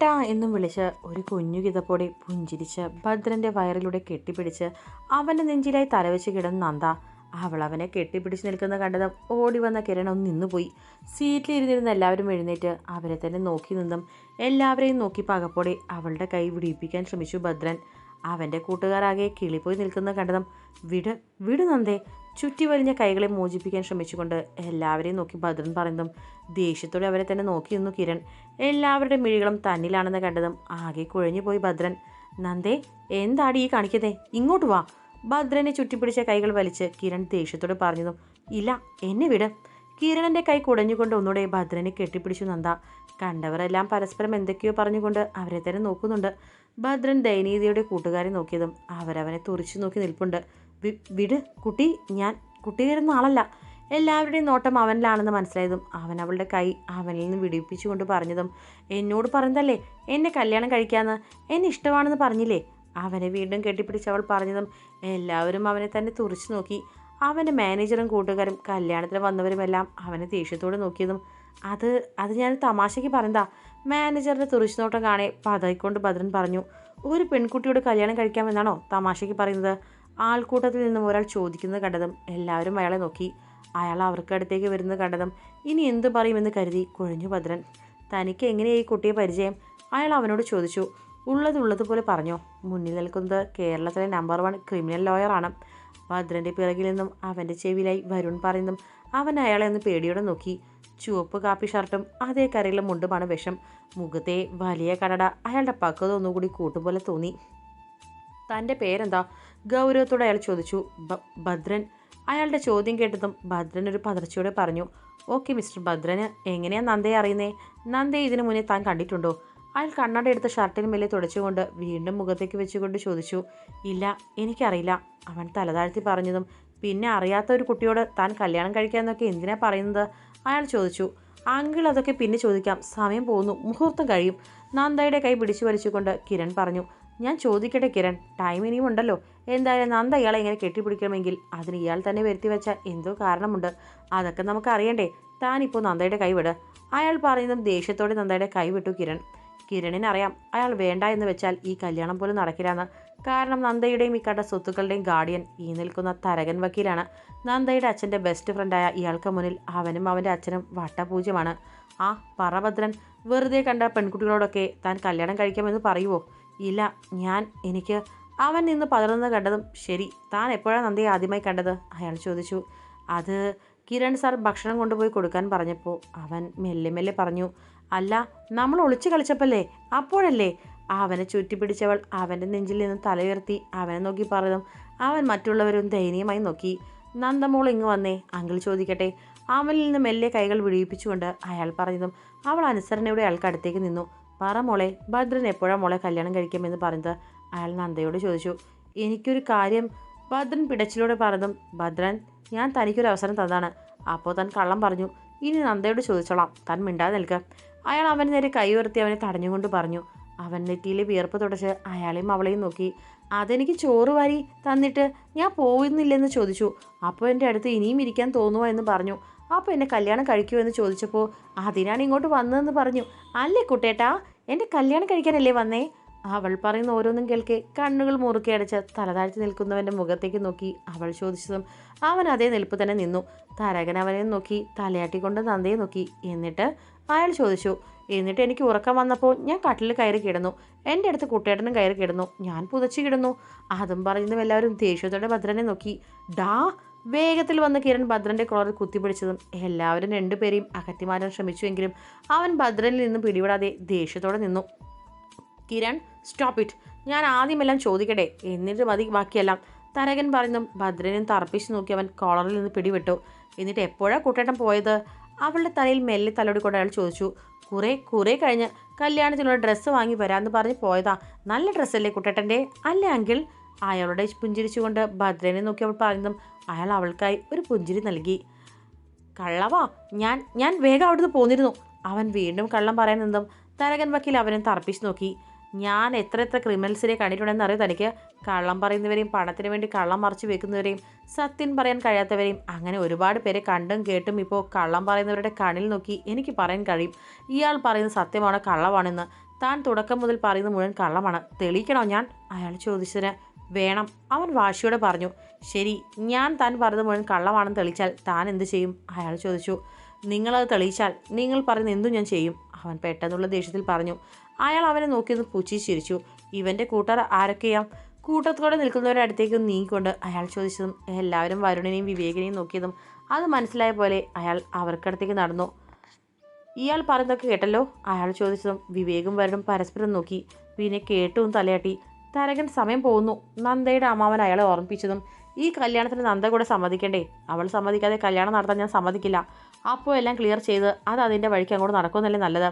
കിരണേട്ടാ എന്നും വിളിച്ച് ഒരു കുഞ്ഞു കിതപ്പോടെ പുഞ്ചിരിച്ച് ഭദ്രന്റെ വയറിലൂടെ കെട്ടിപ്പിടിച്ച് അവന്റെ നെഞ്ചിലായി തലവെച്ച് കിടന്ന നന്ദ അവൾ അവനെ കെട്ടിപ്പിടിച്ച് നിൽക്കുന്ന കണ്ടത് ഓടി വന്ന കിരൺ ഒന്ന് നിന്നുപോയി. സീറ്റിലിരുന്നിരുന്ന എല്ലാവരും എഴുന്നേറ്റ് അവരെ തന്നെ നോക്കി നിന്നും എല്ലാവരെയും നോക്കി പകപ്പോടെ അവളുടെ കൈ വിടിയിപ്പിക്കാൻ ശ്രമിച്ചു ഭദ്രൻ. അവന്റെ കൂട്ടുകാരാകെ കിളിപ്പോയി നിൽക്കുന്ന കണ്ടതും വിട് വിട് നന്ദേ ചുറ്റി വലിഞ്ഞ കൈകളെ മോചിപ്പിക്കാൻ ശ്രമിച്ചുകൊണ്ട് എല്ലാവരെയും നോക്കി ഭദ്രൻ പറയുന്നതും ദേഷ്യത്തോടെ അവരെ തന്നെ നോക്കി നിന്നു കിരൺ. എല്ലാവരുടെ മിഴികളും തന്നിലാണെന്ന് കണ്ടതും ആകെ കുഴഞ്ഞുപോയി ഭദ്രൻ. നന്ദേ എന്താടി ഈ കാണിക്കതേ ഇങ്ങോട്ട് വാ. ഭദ്രനെ ചുറ്റിപ്പിടിച്ച കൈകൾ വലിച്ച് കിരൺ ദേഷ്യത്തോടെ പറഞ്ഞതും ഇല്ല എന്നെ വിട്. കിരണന്റെ കൈ കുടഞ്ഞുകൊണ്ട് ഒന്നുകൂടെ ഭദ്രനെ കെട്ടിപ്പിടിച്ചു നന്ദ. കണ്ടവരെല്ലാം പരസ്പരം എന്തൊക്കെയോ പറഞ്ഞുകൊണ്ട് അവരെ തന്നെ നോക്കുന്നുണ്ട്. ഭദ്രൻ ദയനീയതയുടെ കൂട്ടുകാരെ നോക്കിയതും അവരവനെ തുറിച്ചു നോക്കി നിൽപ്പുണ്ട്. വിട് കുട്ടി ഞാൻ കുട്ടി വരുന്ന ആളല്ല. എല്ലാവരുടെയും നോട്ടം അവനിലാണെന്ന് മനസ്സിലായതും അവൻ അവളുടെ കൈ അവനിൽ നിന്ന് വിടിപ്പിച്ചുകൊണ്ട് പറഞ്ഞതും എന്നോട് പറഞ്ഞതല്ലേ? എന്നെ കല്യാണം കഴിക്കാമെന്ന് എന്നെ ഇഷ്ടമാണെന്ന് പറഞ്ഞില്ലേ? അവനെ വീണ്ടും കെട്ടിപ്പിടിച്ച് അവൾ പറഞ്ഞതും എല്ലാവരും അവനെ തന്നെ തുറച്ചു നോക്കി. അവന്റെ മാനേജറും കൂട്ടുകാരും കല്യാണത്തിന് വന്നവരുമെല്ലാം അവനെ ദേഷ്യത്തോടെ നോക്കിയതും അത് അത് ഞാൻ തമാശയ്ക്ക് പറഞ്ഞതാ. മാനേജറിന്റെ തുറച്ചു നോട്ടം കാണെ പതയിക്കൊണ്ട് ഭദ്രൻ പറഞ്ഞു ഒരു പെൺകുട്ടിയോട് കല്യാണം കഴിക്കാമെന്നാണോ തമാശയ്ക്ക് പറയുന്നത്? ആൾക്കൂട്ടത്തിൽ നിന്നും ഒരാൾ ചോദിക്കുന്നത് കണ്ടതും എല്ലാവരും അയാളെ നോക്കി. അയാൾ അവർക്ക് അടുത്തേക്ക് വരുന്നത് കണ്ടതും ഇനി എന്തു പറയുമെന്ന് കരുതി കുഴഞ്ഞു ഭദ്രൻ. തനിക്ക് എങ്ങനെയായി കുട്ടിയെ പരിചയം? അയാൾ അവനോട് ചോദിച്ചു. ഉള്ളത് ഉള്ളതുപോലെ പറഞ്ഞു. മുന്നിൽ നിൽക്കുന്നത് കേരളത്തിലെ നമ്പർ വൺ ക്രിമിനൽ ലോയറാണ് ഭദ്രന്റെ പിറകിൽ നിന്നും അവന്റെ ചെവിയിലായി വരുൺ പറയുന്നതും അവൻ അയാളെ ഒന്ന് പേടിയോടെ നോക്കി. ചുവപ്പ് കാപ്പി ഷർട്ടും അതേ കരയിലെ മുണ്ടുമാണ് വിഷം. മുഖത്തെ വലിയ കടട അയാളുടെ പക്വത ഒന്നുകൂടി കൂട്ടുപോലെ തോന്നി. തന്റെ പേരെന്താ? ഗൗരവത്തോടെ അയാൾ ചോദിച്ചു "ഭ- ഭദ്രൻ? അയാളുടെ ചോദ്യം കേട്ടതും ഭദ്രൻ ഒരു പതർച്ചയോടെ പറഞ്ഞു ഓക്കെ മിസ്റ്റർ ഭദ്രന് എങ്ങനെയാ നന്ദയെ അറിയുന്നേ? നന്ദയെ ഇതിനു മുന്നേ താൻ കണ്ടിട്ടുണ്ടോ? അയാൾ കണ്ണട എടുത്ത ഷർട്ടിന് മേലെ തുടച്ചുകൊണ്ട് വീണ്ടും മുഖത്തേക്ക് വെച്ചുകൊണ്ട് ചോദിച്ചു ഇല്ല എനിക്കറിയില്ല. അവൻ തലതാഴ്ത്തി പറഞ്ഞതും പിന്നെ അറിയാത്ത ഒരു കുട്ടിയോട് താൻ കല്യാണം കഴിക്കാമെന്നൊക്കെ എന്തിനാ പറയുന്നത്? അയാൾ ചോദിച്ചു അങ്കിൾ അതൊക്കെ പിന്നെ ചോദിക്കാം സമയം പോകുന്നു മുഹൂർത്തം കഴിയും. നന്ദയുടെ കൈ പിടിച്ചു വലിച്ചുകൊണ്ട് കിരൺ പറഞ്ഞു ഞാൻ ചോദിക്കട്ടെ കിരൺ ടൈം ഇനിയും ഉണ്ടല്ലോ. എന്തായാലും നന്ദ ഇയാളെ ഇങ്ങനെ കെട്ടിപ്പിടിക്കണമെങ്കിൽ അതിന് ഇയാൾ തന്നെ വരുത്തി വെച്ച എന്തോ കാരണമുണ്ട്. അതൊക്കെ നമുക്ക് അറിയണ്ടേ. താനിപ്പോൾ നന്ദയുടെ കൈവിട് അയാൾ പറയുന്നതും ദേഷ്യത്തോടെ നന്ദയുടെ കൈവിട്ടു കിരൺ. കിരണിന് അറിയാം അയാൾ വേണ്ട എന്ന് വെച്ചാൽ ഈ കല്യാണം പോലും നടക്കില്ലാന്ന്. കാരണം നന്ദയുടെയും ഈ കണ്ട സ്വത്തുക്കളുടെയും ഗാർഡിയൻ ഈ നിൽക്കുന്ന തരകൻ വക്കീലാണ്. നന്ദയുടെ അച്ഛന്റെ ബെസ്റ്റ് ഫ്രണ്ടായ ഇയാൾക്ക് മുന്നിൽ അവനും അവന്റെ അച്ഛനും വട്ടപൂജ്യമാണ്. ആ പറഭദ്രൻ വെറുതെ കണ്ട പെൺകുട്ടികളോടൊക്കെ താൻ കല്യാണം കഴിക്കാമെന്ന് പറയുവോ? ഇല്ല ഞാൻ എനിക്ക് അവൻ നിന്ന് പതറുന്നത് കണ്ടതും ശരി താൻ എപ്പോഴാണ് നന്ദിയെ ആദ്യമായി കണ്ടത്? അയാൾ ചോദിച്ചു. അത് കിരൺ സാർ ഭക്ഷണം കൊണ്ടുപോയി കൊടുക്കാൻ പറഞ്ഞപ്പോൾ അവൻ മെല്ലെ മെല്ലെ പറഞ്ഞു അല്ല നമ്മൾ ഒളിച്ചു കളിച്ചപ്പല്ലേ അപ്പോഴല്ലേ? അവനെ ചുറ്റിപ്പിടിച്ചവൾ അവന്റെ നെഞ്ചിൽ നിന്ന് തലയുയർത്തി അവനെ നോക്കി പറഞ്ഞതും അവൻ മറ്റുള്ളവരും ദയനീയമായി നോക്കി. നന്ദമോൾ ഇങ്ങ് വന്നേ അങ്കിൾ ചോദിക്കട്ടെ. അവനിൽ നിന്ന് മെല്ലെ കൈകൾ വിടിയിപ്പിച്ചുകൊണ്ട് അയാൾ പറഞ്ഞതും അവൾ അനുസരണയോടെ അയാൾക്ക് അടുത്തേക്ക് നിന്നു. പറ മോളെ ഭദ്രൻ എപ്പോഴാണ് മോളെ കല്യാണം കഴിക്കുമെന്ന് പറഞ്ഞത്? അയാൾ നന്ദയോട് ചോദിച്ചു. എനിക്കൊരു കാര്യം ഭദ്രൻ പിടച്ചിലൂടെ പറഞ്ഞതും ഭദ്രൻ ഞാൻ തനിക്കൊരു അവസരം തന്നതാണ്. അപ്പോൾ താൻ കള്ളം പറഞ്ഞു. ഇനി നന്ദയോട് ചോദിച്ചോളാം. താൻ മിണ്ടാതെ നിൽക്കുക അയാൾ അവന് നേരെ കൈ ഉയർത്തി അവനെ തടഞ്ഞുകൊണ്ട് പറഞ്ഞു. അവൻ നെറ്റിയിലെ വിയർപ്പ് തുടച്ച് അയാളെയും അവളെയും നോക്കി. അതെനിക്ക് ചോറ് വാരി തന്നിട്ട് ഞാൻ പോകുന്നില്ലെന്ന് ചോദിച്ചു. അപ്പോൾ എന്റെ അടുത്ത് ഇനിയും ഇരിക്കാൻ തോന്നുമോ എന്ന് പറഞ്ഞു. അപ്പോൾ എന്നെ കല്യാണം കഴിക്കുമോ എന്ന് ചോദിച്ചപ്പോൾ അതിനാണ് ഇങ്ങോട്ട് വന്നതെന്ന് പറഞ്ഞു. അല്ലേ കുട്ടേട്ടാ? എന്റെ കല്യാണം കഴിക്കാനല്ലേ വന്നേ? അവൾ പറയുന്ന ഓരോന്നും കേൾക്കെ കണ്ണുകൾ മുറുക്കി അടച്ച് തലതാഴ്ത്തി നിൽക്കുന്നവന്റെ മുഖത്തേക്ക് നോക്കി അവൾ ചോദിച്ചതും അവൻ അതേ നിൽപ്പ് തന്നെ നിന്നു. തരകൻ അവനെ നോക്കി തലയാട്ടിക്കൊണ്ട് നന്ദയെ നോക്കി. എന്നിട്ട് അയാൾ ചോദിച്ചു എന്നിട്ട് എനിക്ക് ഉറക്കം വന്നപ്പോൾ ഞാൻ കട്ടിൽ കയറി കിടന്നു. എന്റെ അടുത്ത് കുട്ടേട്ടനും കയറി കിടന്നു. ഞാൻ പുതച്ചു കിടന്നു. അതും പറയുന്നതും എല്ലാവരും ദേഷ്യത്തോടെ ഭദ്രനെ നോക്കി. ഡാ വേഗത്തിൽ വന്ന് കിരൺ ഭദ്രന്റെ കോളറിൽ കുത്തിപ്പിടിച്ചതും എല്ലാവരും രണ്ടുപേരെയും അകറ്റി മാറ്റാൻ ശ്രമിച്ചുവെങ്കിലും അവൻ ഭദ്രനിൽ നിന്ന് പിടിവിടാതെ ദേഷ്യത്തോടെ നിന്നു. കിരൺ സ്റ്റോപ്പ് ഇറ്റ് ഞാൻ ആദ്യമെല്ലാം ചോദിക്കട്ടെ. എന്നിട്ട് മതി ബാക്കിയെല്ലാം. തരകൻ പറയുന്നു ഭദ്രനും തറപ്പിച്ച് നോക്കി അവൻ കോളറിൽ നിന്ന് പിടിവിട്ടു എന്നിട്ട് എപ്പോഴാണ് കുട്ടേട്ടൻ പോയത്? അവളുടെ തലയിൽ മെല്ലെ തലോടി കൊണ്ട് അയാൾ ചോദിച്ചു കുറേ കുറേ കഴിഞ്ഞ്. കല്യാണത്തിനുള്ള ഡ്രസ്സ് വാങ്ങി വരാമെന്ന് പറഞ്ഞ് പോയതാ. നല്ല ഡ്രസ്സല്ലേ കുട്ടേട്ടന്റെ? അല്ലേ അങ്കിൾ. അയാളുടെ പുഞ്ചിരിച്ചുകൊണ്ട് ഭദ്രനെ നോക്കി അവൾ പറയുന്നതും അയാൾ അവൾക്കായി ഒരു പുഞ്ചിരി നൽകി. കള്ളവാ ഞാൻ ഞാൻ വേഗം അവിടുന്ന് പോന്നിരുന്നു. അവൻ വീണ്ടും കള്ളം പറയാൻ നിന്നും. തരകൻ വക്കീൽ അവനെ തറപ്പിച്ച് നോക്കി. ഞാൻ എത്ര എത്ര ക്രിമിനൽസിനെ കണ്ടിട്ടുണ്ടെന്ന് അറിയോ തനിക്ക് കള്ളം പറയുന്നവരെയും പണത്തിന് വേണ്ടി കള്ളം മറച്ചു വെക്കുന്നവരെയും സത്യം പറയാൻ കഴിയാത്തവരെയും അങ്ങനെ ഒരുപാട് പേരെ കണ്ടും കേട്ടും ഇപ്പോൾ കള്ളം പറയുന്നവരുടെ കണ്ണിൽ നോക്കി എനിക്ക് പറയാൻ കഴിയും. ഇയാൾ പറയുന്ന സത്യമാണോ കള്ളമാണെന്ന്. താൻ തുടക്കം മുതൽ പറയുന്ന മുഴുവൻ കള്ളമാണ്. തെളിയിക്കണോ ഞാൻ? അയാൾ ചോദിച്ചതിന് വേണം. അവൻ വാശിയോടെ പറഞ്ഞു ശരി ഞാൻ താൻ പറഞ്ഞത് മുഴുവൻ കള്ളമാണെന്ന് തെളിച്ചാൽ താൻ എന്ത് ചെയ്യും? അയാൾ ചോദിച്ചു നിങ്ങളത് തെളിയിച്ചാൽ നിങ്ങൾ പറയുന്ന എന്തും ഞാൻ ചെയ്യും. അവൻ പെട്ടെന്നുള്ള ദേഷ്യത്തിൽ പറഞ്ഞു അയാൾ അവനെ നോക്കിയെന്ന് പുച്ചി ചിരിച്ചു. ഇവന്റെ കൂട്ടർ ആരൊക്കെയാ? കൂട്ടത്തോടെ നിൽക്കുന്നവരുടെ അടുത്തേക്ക് നീങ്ങിക്കൊണ്ട് അയാൾ ചോദിച്ചതും എല്ലാവരും വരുണിനെയും വിവേകനെയും നോക്കിയതും അത് മനസ്സിലായ പോലെ അയാൾ അവർക്കടുത്തേക്ക് നടന്നു. ഇയാൾ പറയുന്നതൊക്കെ കേട്ടല്ലോ? അയാൾ ചോദിച്ചതും വിവേകും വരുണും പരസ്പരം നോക്കി പിന്നെ കേട്ടും തലയാട്ടി തരകൻ സമയം പോകുന്നു. നന്ദയുടെ അമ്മാവൻ അയാളെ ഓർമ്മിപ്പിച്ചതും ഈ കല്യാണത്തിന് നന്ദ കൂടെ സമ്മതിക്കണ്ടേ? അവൾ സമ്മതിക്കാതെ കല്യാണം നടത്താൻ ഞാൻ സമ്മതിക്കില്ല. അപ്പോൾ എല്ലാം ക്ലിയർ ചെയ്ത് അത് അതിന്റെ വഴിക്ക് അങ്ങോട്ട് നടക്കുമെന്നല്ലേ നല്ലത്?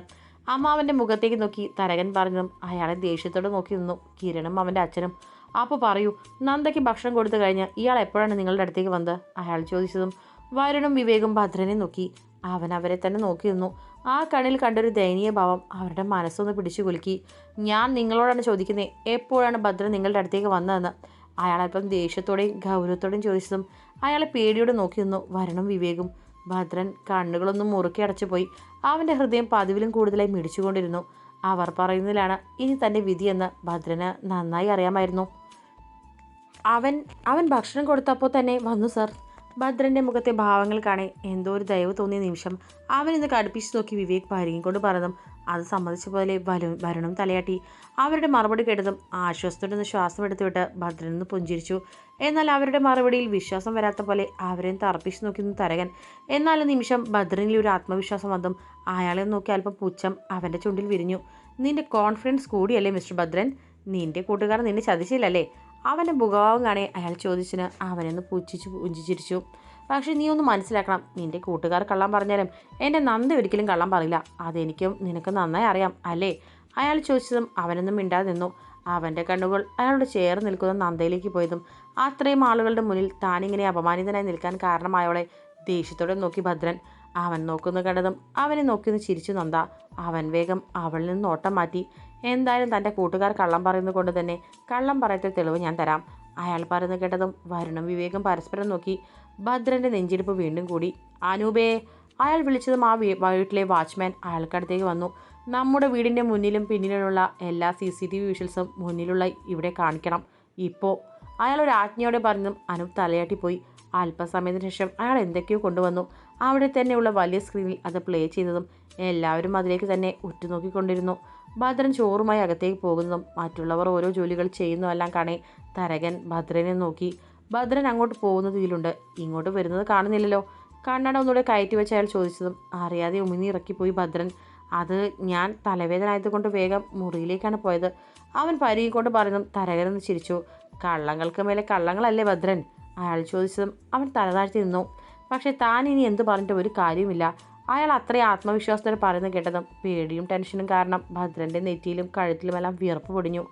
അമ്മാവന്റെ മുഖത്തേക്ക് നോക്കി തരകൻ പറഞ്ഞതും അയാളെ ദേഷ്യത്തോടെ നോക്കി നിന്നു കിരണും അവന്റെ അച്ഛനും. അപ്പോൾ പറയൂ നന്ദയ്ക്ക് ഭക്ഷണം കൊടുത്തു കഴിഞ്ഞ് ഇയാൾ എപ്പോഴാണ് നിങ്ങളുടെ അടുത്തേക്ക് വന്നത്? അയാൾ ചോദിച്ചതും വരുണും വിവേകും ഭദ്രനെ നോക്കി. അവൻ അവരെ തന്നെ നോക്കി നിന്നു. ആ കണ്ണിൽ കണ്ടൊരു ദയനീയ ഭാവം അവരുടെ മനസ്സൊന്ന് പിടിച്ചു കുലുക്കി. ഞാൻ നിങ്ങളോടാണ് ചോദിക്കുന്നത് എപ്പോഴാണ് ഭദ്രൻ നിങ്ങളുടെ അടുത്തേക്ക് വന്നതെന്ന്? അയാളൽപ്പം ദേഷ്യത്തോടെയും ഗൗരവത്തോടെയും ചോദിച്ചതും അയാളെ പേടിയോടെ നോക്കി നിന്നു. വരണം വിവേകും. ഭദ്രൻ കണ്ണുകളൊന്നും മുറുക്കി അടച്ചുപോയി. അവന്റെ ഹൃദയം പതിവിലും കൂടുതലായി മിടിച്ചുകൊണ്ടിരുന്നു. അവർ പറയുന്നതിലാണ് ഇനി തന്റെ വിധിയെന്ന് ഭദ്രന് നന്നായി അറിയാമായിരുന്നു. അവൻ അവൻ ഭക്ഷണം കൊടുത്തപ്പോൾ തന്നെ വന്നു സർ. ഭദ്രന്റെ മുഖത്തെ ഭാവങ്ങൾ കാണെ എന്തോ ഒരു ദയവ് തോന്നിയ നിമിഷം അവൻ ഇന്ന് കടുപ്പിച്ച് നോക്കി വിവേക് പരിങ്ങിക്കൊണ്ട് പറഞ്ഞതും അത് സമ്മതിച്ച പോലെ വരു വരുണം തലയാട്ടി. അവരുടെ മറുപടി കേട്ടതും ആശ്വാസത്തോടെ നിന്ന് ശ്വാസം എടുത്തുവിട്ട് ഭദ്രൻ നിന്ന് പുഞ്ചിരിച്ചു. എന്നാൽ അവരുടെ മറുപടിയിൽ വിശ്വാസം വരാത്ത പോലെ അവരെ തറപ്പിച്ചു നോക്കി നിന്ന് തരകൻ. എന്നാൽ നിമിഷം ഭദ്രനിൽ ഒരു ആത്മവിശ്വാസം വന്നതും അയാളെ നോക്കി അല്പം പുച്ഛം അവന്റെ ചുണ്ടിൽ വിരിഞ്ഞു. നിന്റെ കോൺഫിഡൻസ് കൂടിയല്ലേ മിസ്റ്റർ ഭദ്രൻ? നിന്റെ കൂട്ടുകാരൻ നിന്നെ ചതിച്ചില്ലല്ലേ? അവന്റെ മുഖഭാവം കാണേ അയാൾ ചോദിച്ചിന് അവനൊന്ന് പുച്ഛിച്ചു പുഞ്ചിച്ചിരിച്ചു. പക്ഷേ നീ ഒന്ന് മനസ്സിലാക്കണം നിന്റെ കൂട്ടുകാർ കള്ളം പറഞ്ഞാലും എന്റെ നന്ദി ഒരിക്കലും കള്ളം പറയില്ല. അതെനിക്കും നിനക്ക് നന്നായി അറിയാം അല്ലേ? അയാൾ ചോദിച്ചതും അവനൊന്നും മിണ്ടാതെ നിന്നു. അവന്റെ കണ്ണുകൾ അയാളോട് ചേർന്ന് നിൽക്കുന്ന നന്ദയിലേക്ക് പോയതും അത്രയും ആളുകളുടെ മുന്നിൽ താനിങ്ങനെ അപമാനിതനായി നിൽക്കാൻ കാരണമായവളെ ദേഷ്യത്തോടെ നോക്കി ഭദ്രൻ. അവൻ നോക്കുന്ന കണ്ടതും അവനെ നോക്കിയൊന്ന് ചിരിച്ചു നന്ദ. അവൻ വേഗം അവളിൽ നിന്ന് ഓട്ടം മാറ്റി. എന്തായാലും തന്റെ കൂട്ടുകാർ കള്ളം പറയുന്നത് കൊണ്ട് തന്നെ കള്ളം പറയത്തെ തെളിവ് ഞാൻ തരാം. അയാൾ പറയുന്നത് കേട്ടതും വരുണും വിവേകം പരസ്പരം നോക്കി ഭദ്രന്റെ നെഞ്ചിരിപ്പ് വീണ്ടും കൂടി. അനൂപേ അയാൾ വിളിച്ചതും ആ വീട്ടിലെ വാച്ച്മാൻ അയാൾക്കടുത്തേക്ക് വന്നു. നമ്മുടെ വീടിന്റെ മുന്നിലും പിന്നിലുമുള്ള എല്ലാ സി സി ടി വി വിഷ്വൽസും മുന്നിലുള്ള ഇവിടെ കാണിക്കണം. ഇപ്പോൾ അയാൾ ഒരു ആജ്ഞയോടെ പറഞ്ഞതും അനൂപ് തലയാട്ടിപ്പോയി അല്പസമയത്തിന് ശേഷം അയാൾ എന്തൊക്കെയോ കൊണ്ടുവന്നു. അവിടെ തന്നെയുള്ള വലിയ സ്ക്രീനിൽ അത് പ്ലേ ചെയ്തതും എല്ലാവരും അതിലേക്ക് തന്നെ ഉറ്റുനോക്കിക്കൊണ്ടിരുന്നു. ഭദ്രൻ ചോറുമായി അകത്തേക്ക് പോകുന്നതും മറ്റുള്ളവർ ഓരോ ജോലികൾ ചെയ്യുന്നതെല്ലാം കാണേ തരകൻ ഭദ്രനെ നോക്കി. ഭദ്രൻ അങ്ങോട്ട് പോകുന്നത് ഇതിലുണ്ട്. ഇങ്ങോട്ട് വരുന്നത് കാണുന്നില്ലല്ലോ. കണ്ണട ഒന്നുകൂടെ കയറ്റി വെച്ച് അയാൾ ചോദിച്ചതും അറിയാതെ ഉമിനി ഇറക്കിപ്പോയി ഭദ്രൻ. അത് ഞാൻ തലവേദന ആയതുകൊണ്ട് വേഗം മുറിയിലേക്കാണ് പോയത്. അവൻ പരിയും കൊണ്ട് തരകൻ തരകനെന്ന് ചിരിച്ചു. കള്ളങ്ങൾക്ക് മേലെ കള്ളങ്ങളല്ലേ ഭദ്രൻ? അയാൾ ചോദിച്ചതും അവൻ തലതാഴ്ത്തി നിന്നു. പക്ഷേ താൻ ഇനി എന്ത് പറഞ്ഞിട്ട് ഒരു കാര്യവുമില്ല. അയാൾ അത്രയും ആത്മവിശ്വാസത്തോടെ പറയുന്നത് കേട്ടതും പേടിയും ടെൻഷനും കാരണം ഭദ്രന്റെ നെറ്റിയിലും കഴുത്തിലുമെല്ലാം വിയർപ്പ് പൊടിഞ്ഞു.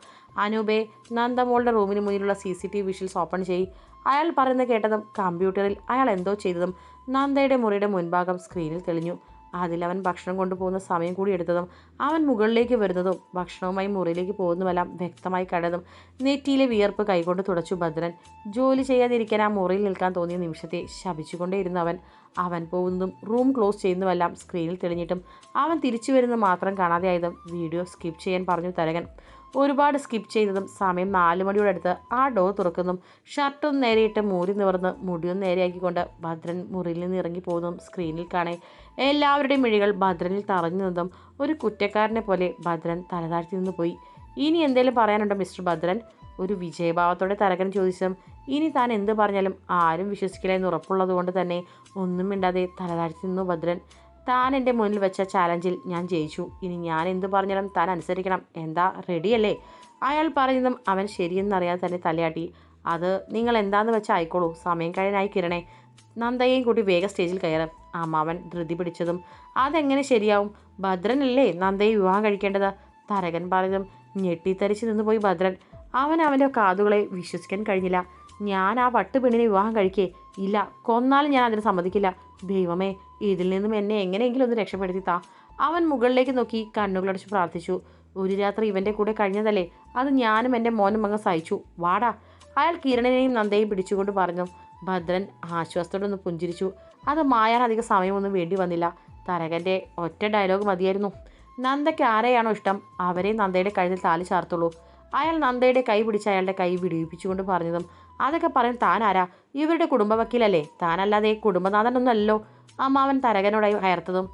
അനൂപെ നന്ദമോളുടെ റൂമിന് മുന്നിലുള്ള C C T visuals open ചെയ്യി അയാൾ പറയുന്നത് കേട്ടതും കമ്പ്യൂട്ടറിൽ അയാൾ എന്തോ ചെയ്തതും നന്ദയുടെ മുറിയുടെ മുൻഭാഗം സ്ക്രീനിൽ തെളിഞ്ഞു. അതിലവൻ ഭക്ഷണം കൊണ്ടുപോകുന്ന സമയം കൂടി എടുത്തതും അവൻ മുകളിലേക്ക് വരുന്നതും ഭക്ഷണവുമായി മുറിയിലേക്ക് പോകുന്നതുമെല്ലാം വ്യക്തമായി കണ്ടതും നെറ്റിയിലെ വിയർപ്പ് കൈകൊണ്ട് തുടച്ചു ഭദ്രൻ. ജോലി ചെയ്യാതിരിക്കാൻ ആ മുറിയിൽ നിൽക്കാൻ തോന്നിയ നിമിഷത്തെ ശപിച്ചുകൊണ്ടേയിരുന്ന അവൻ. അവൻ പോകുന്നതും റൂം ക്ലോസ് ചെയ്യുന്നതുമെല്ലാം സ്ക്രീനിൽ തെളിഞ്ഞിട്ടും അവൻ തിരിച്ചു വരുന്നത് മാത്രം കാണാതെയായതും വീഡിയോ സ്കിപ്പ് ചെയ്യാൻ പറഞ്ഞു തരകൻ. ഒരുപാട് സ്കിപ്പ് ചെയ്തതും സമയം നാല് മണിയോടടുത്ത് ആ ഡോർ തുറക്കുന്നതും ഷർട്ടും നേരെയിട്ട് മൂരി നിവർന്ന് മുടിയും നേരെയാക്കിക്കൊണ്ട് ഭദ്രൻ മുറിയിൽ നിന്ന് ഇറങ്ങി പോകുന്നതും സ്ക്രീനിൽ കാണേ എല്ലാവരുടെയും മിഴികൾ ഭദ്രനിൽ തറഞ്ഞു നിന്നതും ഒരു കുറ്റക്കാരനെ പോലെ ഭദ്രൻ തലതാഴ്ത്തി നിന്ന് പോയി. ഇനി എന്തെങ്കിലും പറയാനുണ്ടോ മിസ്റ്റർ ഭദ്രൻ? ഒരു വിജയഭാവത്തോടെ തരകൻ ചോദിച്ചതും ഇനി താൻ എന്ത് പറഞ്ഞാലും ആരും വിശ്വസിക്കില്ല എന്ന് ഉറപ്പുള്ളത് കൊണ്ട് തന്നെ ഒന്നും മിണ്ടാതെ തലതാഴ്ത്തി നിന്നു ഭദ്രൻ. താൻ എന്റെ മുന്നിൽ വെച്ച ചാലഞ്ചിൽ ഞാൻ ജയിച്ചു. ഇനി ഞാൻ എന്ത് പറഞ്ഞാലും താൻ അനുസരിക്കണം. എന്താ? റെഡിയല്ലേ അയാൾ പറയുന്നതും അവൻ ശരിയെന്നറിയാതെ തന്നെ തലയാട്ടി. അത് നിങ്ങൾ എന്താന്ന് വെച്ചാൽ ആയിക്കോളൂ. സമയം കഴിയാനായി കിരണേ. നന്ദയെയും കൂടി വേഗം സ്റ്റേജിൽ കയറും. അമ്മാവൻ ധൃതി പിടിച്ചതും അതെങ്ങനെ ശരിയാവും? ഭദ്രനല്ലേ നന്ദയെ വിവാഹം കഴിക്കേണ്ടത്? തരകൻ പറഞ്ഞതും ഞെട്ടിത്തരിച്ച് നിന്നുപോയി ഭദ്രൻ. അവൻ അവന്റെ കാതുകളെ വിശ്വസിക്കാൻ കഴിഞ്ഞില്ല. ഞാൻ ആ വട്ടുപെണ്ണിനെ വിവാഹം കഴിക്കേ. ഇല്ല കൊന്നാലും ഞാൻ അതിന് സമ്മതിക്കില്ല. ദൈവമേ ഇതിൽ നിന്നും എന്നെ എങ്ങനെയെങ്കിലും ഒന്ന് രക്ഷപ്പെടുത്തി താ. അവൻ മുകളിലേക്ക് നോക്കി കണ്ണുകളടച്ച് പ്രാർത്ഥിച്ചു. ഒരു രാത്രി ഇവന്റെ കൂടെ കഴിഞ്ഞതല്ലേ? അത് ഞാനും എന്റെ മോനും അങ്ങ് സഹിച്ചു. വാടാ. അയാൾ കിരണനെയും നന്ദയെയും പിടിച്ചുകൊണ്ട് പറഞ്ഞു. ഭദ്രൻ ആശ്വാസത്തോടെ ഒന്ന് പുഞ്ചിരിച്ചു. അത് മായാൻ അധികം സമയമൊന്നും വേണ്ടി വന്നില്ല. തരകന്റെ ഒറ്റ ഡയലോഗ് മതിയായിരുന്നു. നന്ദയ്ക്ക് ആരെയാണോ ഇഷ്ടം അവരെ നന്ദയുടെ കഴുതിൽ താലി ചാർത്തുള്ളൂ. അയാൾ നന്ദയുടെ കൈ പിടിച്ച് അയാളുടെ കൈ വിടിയിപ്പിച്ചുകൊണ്ട് പറഞ്ഞതും അതൊക്കെ പറയും താൻ ആരാ ഇവരുടെ കുടുംബ വക്കീലല്ലേ താനല്ലാതെ കുടുംബനാഥനൊന്നല്ലോ അമ്മാവൻ തരകനോടായി അയർത്തതും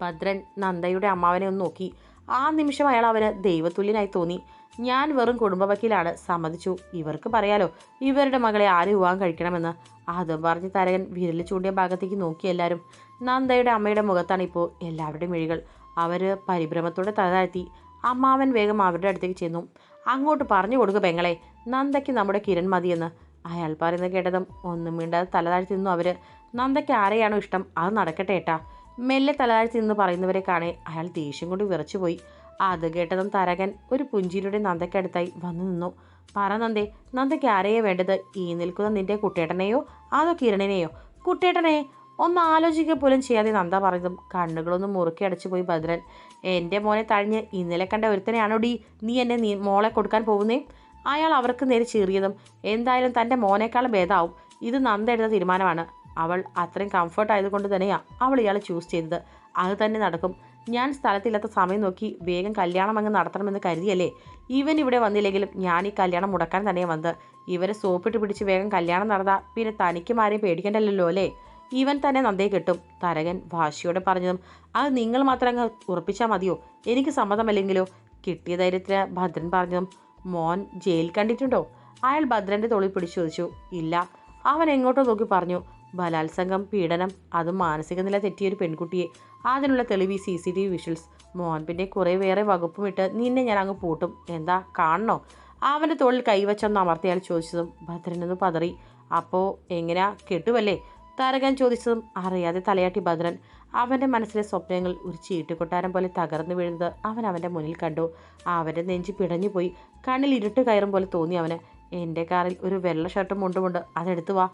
ഭദ്രൻ നന്ദയുടെ അമ്മാവനെ ഒന്ന് നോക്കി. ആ നിമിഷം അയാൾ അവന് ദൈവതുല്യനായി തോന്നി. ഞാൻ വെറും കുടുംബവക്കീലാണ് സമ്മതിച്ചു. ഇവർക്ക് പറയാലോ ഇവരുടെ മകളെ ആര് വിവാഹം കഴിക്കണമെന്ന്? അതും പറഞ്ഞ് തരകൻ വിരൽ ചൂണ്ടിയ ഭാഗത്തേക്ക് നോക്കി എല്ലാവരും നന്ദയുടെ അമ്മയുടെ മുഖത്താണ് ഇപ്പോൾ എല്ലാവരുടെയും മിഴികൾ. അവർ പരിഭ്രമത്തോടെ തലതാഴ്ത്തി അമ്മാവൻ വേഗം അവരുടെ അടുത്തേക്ക് ചെന്നു. അങ്ങോട്ട് പറഞ്ഞു കൊടുക്കുക പെങ്ങളെ. നന്ദയ്ക്ക് നമ്മുടെ കിരൺ മതിയെന്ന് അയാൾ പറയുന്നത് കേട്ടതും ഒന്നും മിണ്ടാതെ തലതാഴ്ത്തി നിന്നു അവർ നന്ദയ്ക്ക് ആരെയാണോ ഇഷ്ടം അത് നടക്കട്ടെ ഏട്ടാ. മെല്ലെ തലതാഴ്ത്തി നിന്ന് പറയുന്നവരെ കാണെ അയാൾ ദേഷ്യം കൊണ്ട് വിറച്ചുപോയി അത് കേട്ടതും തരകൻ ഒരു പുഞ്ചിരിയുടെ നന്ദയ്ക്കടുത്തായി വന്നു നിന്നു. പറ നന്ദേ നന്ദയ്ക്ക് ആരെയോ വേണ്ടത്? ഈ നിൽക്കുന്ന നിന്റെ കുട്ടേട്ടനെയോ അതോ കിരണിനെയോ? കുട്ടേട്ടനെ ഒന്ന് ആലോചിക്കുക പോലും ചെയ്യാതെ നന്ദ പറഞ്ഞതും കണ്ണുകളൊന്ന് മുറുക്കി അടച്ചു പോയി ഭദ്രൻ. എന്റെ മോനെ തഴഞ്ഞ് ഇന്നലെ കണ്ട ഒരുത്തനെയാണോ ഡി നീ എന്നെ നീ മോളെ കൊടുക്കാൻ പോകുന്നേ? അയാൾ അവർക്ക് നേരെ ചീറിയതും എന്തായാലും തന്റെ മോനേക്കാളും ഭേദമാവും ഇത് നന്ദ എടുത്ത തീരുമാനമാണ്. അവൾ അത്രയും കംഫർട്ട് ആയതുകൊണ്ട് തന്നെയാണ് അവൾ ഇയാളെ ചൂസ് ചെയ്തത്. അത് തന്നെ നടക്കും. ഞാൻ സ്ഥലത്തില്ലാത്ത സമയം നോക്കി വേഗം കല്യാണം അങ്ങ് നടത്തണമെന്ന് കരുതിയല്ലേ? ഇവൻ ഇവിടെ വന്നില്ലെങ്കിലും ഞാൻ ഈ കല്യാണം മുടക്കാൻ തന്നെയാണ് വന്നത്. ഇവരെ സോപ്പിട്ട് പിടിച്ച് വേഗം കല്യാണം നടന്നാൽ പിന്നെ തനിക്കും ആരെയും പേടിക്കണ്ടല്ലോ അല്ലേ? ഇവൻ തന്നെ നന്ദേ കിട്ടും. തരകൻ ഭാഷയോടെ പറഞ്ഞതും അത് നിങ്ങൾ മാത്രം അങ്ങ് ഉറപ്പിച്ചാൽ മതിയോ? എനിക്ക് സമ്മതമല്ലെങ്കിലോ? കിട്ടിയ ധൈര്യത്തിന് ഭദ്രൻ പറഞ്ഞതും മോൻ ജയിൽ കണ്ടിട്ടുണ്ടോ? അയാൾ ഭദ്രന്റെ തോളിൽ പിടിച്ചു ചോദിച്ചു ഇല്ല. അവൻ എങ്ങോട്ടോ നോക്കി പറഞ്ഞു ബലാത്സംഗം പീഡനം അതും മാനസിക നില തെറ്റിയൊരു പെൺകുട്ടിയെ. അതിനുള്ള തെളിവ് C C T V visuals. മോൻ പിന്നെ കുറേ വേറെ വകുപ്പും ഇട്ട് നിന്നെ ഞാൻ അങ്ങ് പൂട്ടും. എന്താ? കാണണോ? അവന്റെ തോളിൽ കൈവച്ചൊന്ന് അമർത്തിയാൽ ചോദിച്ചതും ഭദ്രനൊന്ന് പതറി അപ്പോൾ എങ്ങനെയാ കെട്ടുവല്ലേ? താരകൻ ചോദിച്ചതും അറിയാതെ തലയാട്ടി ഭദ്രൻ അവന്റെ മനസ്സിലെ സ്വപ്നങ്ങൾ ഒരു ചീട്ടുകൊട്ടാരം പോലെ തകർന്നു വീഴുന്നത് അവൻ അവന്റെ മുന്നിൽ കണ്ടു. അവന്റെ നെഞ്ച് പിടഞ്ഞുപോയി. കണ്ണിൽ ഇരുട്ട് കയറും പോലെ തോന്നി അവന്. എന്റെ കാറിൽ ഒരു വെള്ള ഷർട്ടും മുണ്ടുമുണ്ട്. അതെടുത്തു വാ.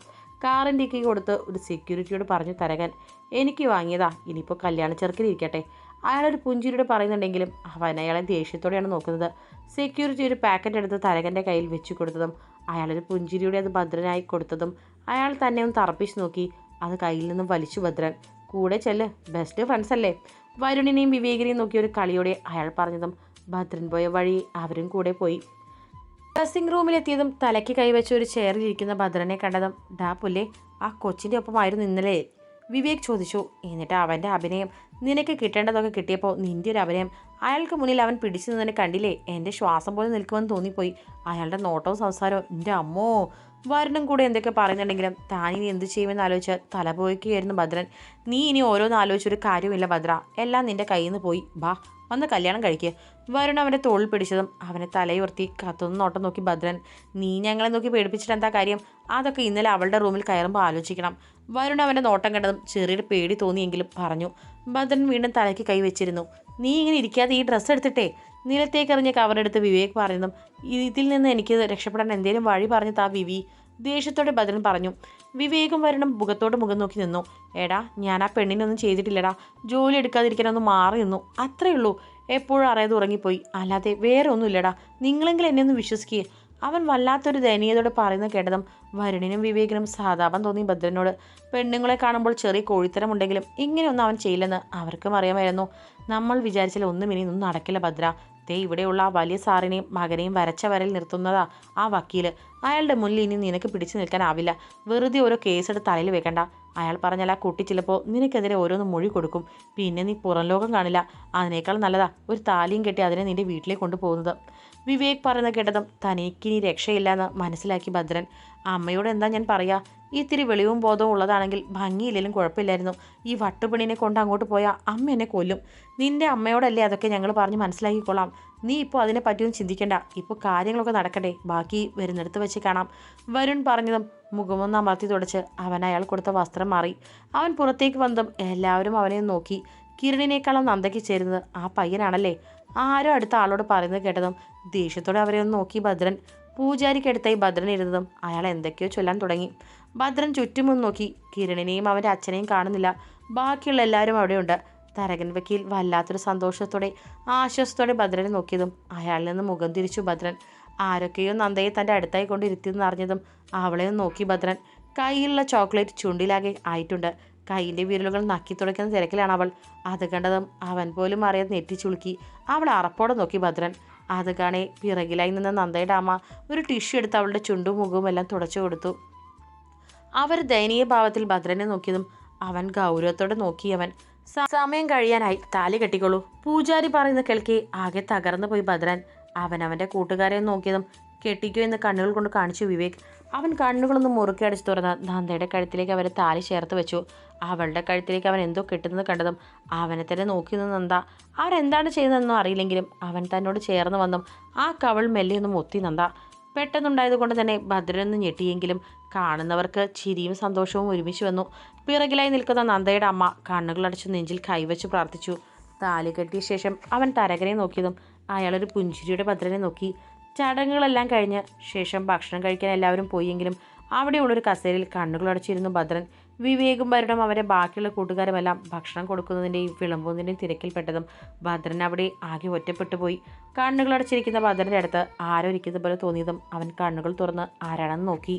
കാറിന്റെ കീ കൊടുത്ത് ഒരു സെക്യൂരിറ്റിയോട് പറഞ്ഞു തരകാൻ. എനിക്ക് വാങ്ങിയതാ. ഇനിയിപ്പോൾ കല്യാണ ചെറുക്കിലിരിക്കട്ടെ അയാളൊരു പുഞ്ചിരിയോട് പറയുന്നുണ്ടെങ്കിലും അവൻ അയാളെ ദേഷ്യത്തോടെയാണ് നോക്കുന്നത്. സെക്യൂരിറ്റി ഒരു പാക്കറ്റ് എടുത്ത് തരകന്റെ കയ്യിൽ വെച്ചു കൊടുത്തതും അയാളൊരു പുഞ്ചിരിയോടെ അത് ഭദ്രനായി കൊടുത്തതും അയാൾ തന്നെ ഒന്ന് തറപ്പിച്ച് നോക്കി. അത് കയ്യിൽ നിന്നും വലിച്ചു ഭദ്രൻ. കൂടെ ചെല്ല്. ബെസ്റ്റ് ഫ്രണ്ട്സ് അല്ലേ? വരുണിനെയും വിവേകിനെയും നോക്കിയ ഒരു കളിയോടെ അയാൾ പറഞ്ഞതും ഭദ്രൻ പോയ വഴി അവരും കൂടെ പോയി. ഡ്രസ്സിംഗ് റൂമിലെത്തിയതും തലയ്ക്ക് കൈവച്ച ഒരു ചെയറിൽ ഇരിക്കുന്ന ഭദ്രനെ കണ്ടതും ഡാ പുല്ലേ ആ കൊച്ചിന്റെ ഒപ്പമായിരുന്നു ഇന്നലെ? വിവേക് ചോദിച്ചു. എന്നിട്ട് അവന്റെ അഭിനയം നിനക്ക് കിട്ടേണ്ടതൊക്കെ കിട്ടിയപ്പോൾ നിന്റെ ഒരു അഭിനയം. അയാൾക്ക് മുന്നിൽ അവൻ പിടിച്ചു നിന്നെ കണ്ടില്ലേ? എന്റെ ശ്വാസം പോലെ നിൽക്കുമെന്ന് തോന്നിപ്പോയി. അയാളുടെ നോട്ടവും സംസാരവും എന്റെ അമ്മോ വരുണും കൂടെ എന്തൊക്കെ പറയുന്നുണ്ടെങ്കിലും താനിനി എന്ത് ചെയ്യുമെന്ന് ആലോചിച്ച് തലപോയിക്കുകയായിരുന്നു ഭദ്രൻ. നീ ഇനി ഓരോന്ന് ആലോചിച്ചൊരു കാര്യമില്ല ഭദ്ര. എല്ലാം നിന്റെ കയ്യിൽ നിന്ന് പോയി. ബാ വന്ന് കല്യാണം കഴിക്കുക വരുൺ അവന്റെ തോളിൽ പിടിച്ചതും അവനെ തലയുയർത്തി കത്തുന്ന നോട്ടം നോക്കി ഭദ്രൻ. നീ ഞങ്ങളെ നോക്കി പേടിപ്പിച്ചിട്ട് എന്താ കാര്യം? അതൊക്കെ ഇന്നലെ അവളുടെ റൂമിൽ കയറുമ്പോൾ ആലോചിക്കണം. വരുൺ അവന്റെ നോട്ടം കണ്ടതും ചെറിയൊരു പേടി തോന്നിയെങ്കിലും പറഞ്ഞു. ഭദ്രൻ വീണ്ടും തലയ്ക്ക് കൈ വെച്ചിരുന്നു. നീ ഇങ്ങനെ ഇരിക്കാതെ ഈ ഡ്രസ്സ് എടുത്തിട്ടേ? നിലത്തേക്ക് എറിഞ്ഞ കവറെടുത്ത് വിവേക് പറയുന്നു. ഇതിൽ നിന്ന് എനിക്ക് രക്ഷപ്പെടാൻ എന്തേലും വഴി പറഞ്ഞു താ വിവി? ദേഷ്യത്തോടെ ഭദ്രൻ പറഞ്ഞു. വിവേകും വരണം മുഖത്തോട് മുഖം നോക്കി നിന്നു. എടാ ഞാൻ ആ പെണ്ണിനൊന്നും ചെയ്തിട്ടില്ലടാ. ജോലി എടുക്കാതിരിക്കാനൊന്നും മാറി നിന്നു. അത്രേ ഉള്ളൂ. എപ്പോഴും അറിയാതെ ഉറങ്ങിപ്പോയി. അല്ലാതെ വേറെ ഒന്നുമില്ലടാ നിങ്ങളെങ്കിലും എന്നെ ഒന്ന് വിശ്വസിക്കുക അവൻ വല്ലാത്തൊരു ദയനീയതയോടെ പറയുന്ന കേട്ടതും വരുണിനും വിവേകിനും സഹതാപം തോന്നി ഭദ്രനോട്. പെണ്ണുങ്ങളെ കാണുമ്പോൾ ചെറിയ കോഴിത്തരമുണ്ടെങ്കിലും ഇങ്ങനെയൊന്നും അവൻ ചെയ്യില്ലെന്ന് അവർക്കും അറിയാമായിരുന്നു. നമ്മൾ വിചാരിച്ചാൽ ഒന്നും ഇനി ഒന്നും നടക്കില്ല ഭദ്ര. ദേ ഇവിടെയുള്ള ആ വലിയ സാറിനെയും മകനെയും വരച്ച വരൽ നിർത്തുന്നതാ ആ വക്കീൽ. അയാളുടെ മുന്നിൽ ഇനി നിനക്ക് പിടിച്ചു നിൽക്കാനാവില്ല. വെറുതെ ഓരോ കേസെടുത്ത് തലയിൽ വെക്കണ്ട. അയാൾ പറഞ്ഞാൽ ആ കുട്ടി ചിലപ്പോൾ നിനക്കെതിരെ ഓരോന്ന് മൊഴി കൊടുക്കും. പിന്നെ നീ പുറം ലോകം കാണില്ല. അതിനേക്കാൾ നല്ലതാ ഒരു താലിയും കെട്ടി അതിനെ നിന്റെ വീട്ടിലേക്ക് കൊണ്ടുപോകുന്നത്. വിവേക് പറയുന്ന കേട്ടതും തനിക്കിനി രക്ഷയില്ലെന്ന് മനസ്സിലാക്കി ഭദ്രൻ. അമ്മയോട് എന്താ ഞാൻ പറയാ? ഇത്തിരി വെളിവും ബോധവും ഉള്ളതാണെങ്കിൽ ഭംഗിയില്ലെങ്കിലും കുഴപ്പമില്ലായിരുന്നു. ഈ വട്ടുപണിനെ കൊണ്ട് അങ്ങോട്ട് പോയാൽ അമ്മ എന്നെ കൊല്ലും. നിന്റെ അമ്മയോടല്ലേ അതൊക്കെ ഞങ്ങൾ പറഞ്ഞ് മനസ്സിലാക്കിക്കൊള്ളാം. നീ ഇപ്പോൾ അതിനെ പറ്റിയൊന്നും ചിന്തിക്കണ്ട. ഇപ്പോൾ കാര്യങ്ങളൊക്കെ നടക്കട്ടെ. ബാക്കി വരുന്നിടത്ത് വെച്ച് കാണാം. വരുൺ പറഞ്ഞതും മുഖമൊന്ന് അമർത്തി തുടച്ച് അവൻ അയാൾ കൊടുത്ത വസ്ത്രം മാറി. അവൻ പുറത്തേക്ക് വന്നതും എല്ലാവരും അവനെ നോക്കി. കിരണിനേക്കാളും നന്ദയ്ക്ക് ചേരുന്നത് ആ പയ്യനാണല്ലേ? ആരോ അടുത്ത ആളോട് പറയുന്നത് കേട്ടതും ദേഷ്യത്തോടെ അവരെ ഒന്ന് നോക്കി ഭദ്രൻ. പൂജാരിക്കടുത്തായി ഭദ്രൻ ഇരുന്നതും അയാൾ എന്തൊക്കെയോ ചൊല്ലാൻ തുടങ്ങി. ഭദ്രൻ ചുറ്റുമൊന്ന് നോക്കി. കിരണിനെയും അവന്റെ അച്ഛനെയും കാണുന്നില്ല. ബാക്കിയുള്ള എല്ലാവരും അവിടെയുണ്ട്. തരകൻ വക്കീൽ വല്ലാത്തൊരു സന്തോഷത്തോടെ ആശ്വാസത്തോടെ ഭദ്രനെ നോക്കിയതും അയാളിൽ നിന്ന് മുഖം തിരിച്ചു ഭദ്രൻ. ആരൊക്കെയോ നന്ദയെ തന്റെ അടുത്തായി കൊണ്ട് ഇരുത്തിയെന്ന് അറിഞ്ഞതും അവളെ നോക്കി ഭദ്രൻ. കയ്യിലുള്ള ചോക്ലേറ്റ് ചുണ്ടിലാകെ ആയിട്ടുണ്ട്. കയ്യിലെ വിരലുകൾ നക്കി തുടയ്ക്കുന്ന തിരക്കിലാണ് അവൾ. അത് കണ്ടതും അവൻ പോലും അറിയാതെ നെറ്റിച്ചുളുക്കി. അവൾ അറപ്പോടെ നോക്കി ഭദ്രൻ. അത് കാണേ പിറകിലായി നിന്ന നന്ദയുടെ അമ്മ ഒരു ടിഷ്യൂ എടുത്ത് അവളുടെ ചുണ്ടും മുഖവും എല്ലാം തുടച്ചു കൊടുത്തു. അവർ ദയനീയ ഭാവത്തിൽ ഭദ്രനെ നോക്കിയതും അവൻ ഗൗരവത്തോടെ നോക്കിയവൻ. "സ- സമയം കഴിയാനായി താലി കെട്ടിക്കോളൂ പൂജാരി പറയുന്ന കേൾക്കി ആകെ തകർന്നു പോയി ഭദ്രൻ. അവൻ അവന്റെ കൂട്ടുകാരെ നോക്കിയതും കെട്ടിക്കോ എന്ന് കണ്ണുകൾ കൊണ്ട് കാണിച്ചു വിവേക്. അവൻ കണ്ണുകളൊന്ന് മുറുക്കി അടിച്ചു തുറന്ന നന്ദയുടെ കഴുത്തിലേക്ക് അവരെ താലി ചേർത്ത് വെച്ചു. അവളുടെ കഴുത്തിലേക്ക് അവൻ എന്തോ കെട്ടുന്നത് കണ്ടതും അവനെ തന്നെ നോക്കി നിന്ന് നന്ദ അവരെന്താണ് ചെയ്യുന്നതെന്നും അറിയില്ലെങ്കിലും അവൻ തന്നോട് ചേർന്ന് വന്നും ആ കവൾ മെല്ലെയൊന്നും ഒത്തി നന്ദ. പെട്ടെന്നുണ്ടായത് കൊണ്ട് തന്നെ ഭദ്രനൊന്ന് ഞെട്ടിയെങ്കിലും കാണുന്നവർക്ക് ചിരിയും സന്തോഷവും ഒരുമിച്ച് വന്നു. പിറകിലായി നിൽക്കുന്ന നന്ദയുടെ അമ്മ കണ്ണുകളടച്ച് നെഞ്ചിൽ കൈവച്ച് പ്രാർത്ഥിച്ചു. താലി കെട്ടിയ ശേഷം അവൻ തരകനെ നോക്കിയതും അയാളൊരു പുഞ്ചിരിയുടെ ഭദ്രനെ നോക്കി. ചടങ്ങുകളെല്ലാം കഴിഞ്ഞ് ശേഷം ഭക്ഷണം കഴിക്കാൻ എല്ലാവരും പോയെങ്കിലും അവിടെയുള്ളൊരു കസേരയിൽ കണ്ണുകളടച്ചിരുന്നു ഭദ്രൻ. വിവേകും ഭരണം അവരെ ബാക്കിയുള്ള കൂട്ടുകാരുമെല്ലാം ഭക്ഷണം കൊടുക്കുന്നതിന്റെയും വിളമ്പുന്നതിന്റെയും തിരക്കിൽപ്പെട്ടതും ഭദ്രൻ അവിടെ ആകെ ഒറ്റപ്പെട്ടു പോയി. കണ്ണുകളടച്ചിരിക്കുന്ന ഭദ്രന്റെ അടുത്ത് ആരോ ഇരിക്കുന്ന പോലെ തോന്നിയതും അവൻ കണ്ണുകൾ തുറന്ന് ആരാണെന്ന് നോക്കി.